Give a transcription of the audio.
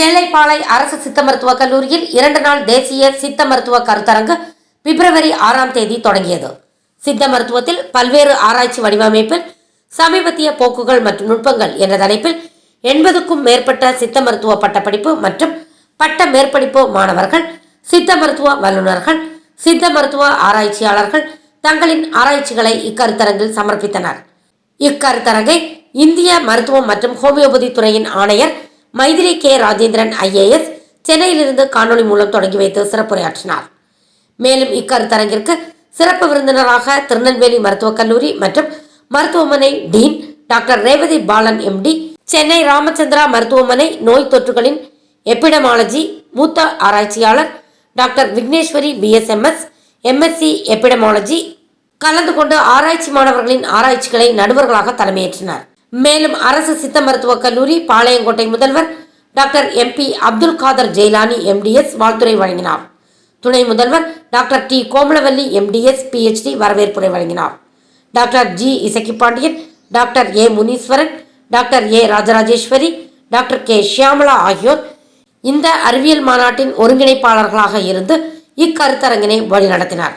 நெல்லைப்பாளை அரசு சித்த மருத்துவக் கல்லூரியில் இரண்டு நாள் தேசிய சித்த மருத்துவ கருத்தரங்கு பிப்ரவரி ஆறாம் தேதி தொடங்கியது. சித்த மருத்துவத்தில் பல்வேறு ஆராய்ச்சி வடிவமைப்பில் சமீபத்திய போக்குகள் மற்றும் நுட்பங்கள் என்ற தலைப்பில் எண்பதுக்கும் மேற்பட்ட சித்த மருத்துவ பட்டப்படிப்பு மற்றும் பட்ட மேற்படிப்பு மாணவர்கள் சித்த மருத்துவ வல்லுநர்கள் சித்த மருத்துவ ஆராய்ச்சியாளர்கள் தங்களின் ஆராய்ச்சிகளை இக்கருத்தரங்கில் சமர்ப்பித்தனர். இக்கருத்தரங்கை இந்திய மருத்துவம் மற்றும் ஹோமியோபதி துறையின் ஆணையர் மைதிலி கே ராஜேந்திரன் ஐஏஎஸ் சென்னையிலிருந்து காணொலி மூலம் தொடங்கி வைத்து சிறப்புரையாற்றினார். மேலும் இக்கருத்தரங்கிற்கு சிறப்பு விருந்தினராக திருநெல்வேலி மருத்துவக் கல்லூரி மற்றும் மருத்துவமனை dean doctor Revathi Balan MD Chennai Ramachandra மருத்துவமனை நோய் தொற்றுகளின் எபிடமாலஜி மூத்த ஆராய்ச்சியாளர் doctor Vigneshwari BSMS MSc epidemiology கலந்து கொண்டு ஆராய்ச்சி மாணவர்களின் ஆராய்ச்சிகளை நடுவர்களாக தலைமையேற்றினர். மேலும் அரசு சித்த மருத்துவக் கல்லூரி பாளையங்கோட்டை முதல்வர் doctor MP Abdul Kader Jailani MDS வாழ்த்துரை வழங்கினார். துணை முதல்வர் doctor T Komalavalli MDS PhD வரவேற்புரை வழங்கினார். Doctor G Isakki Pandian doctor A Muneeswaran doctor A Rajarajeswari doctor K Shyamala ஆகியோர் இந்த அறிவியல் மாநாட்டின் ஒருங்கிணைப்பாளர்களாக இருந்து இக்கருத்தரங்கினை வழிநடத்தினார்.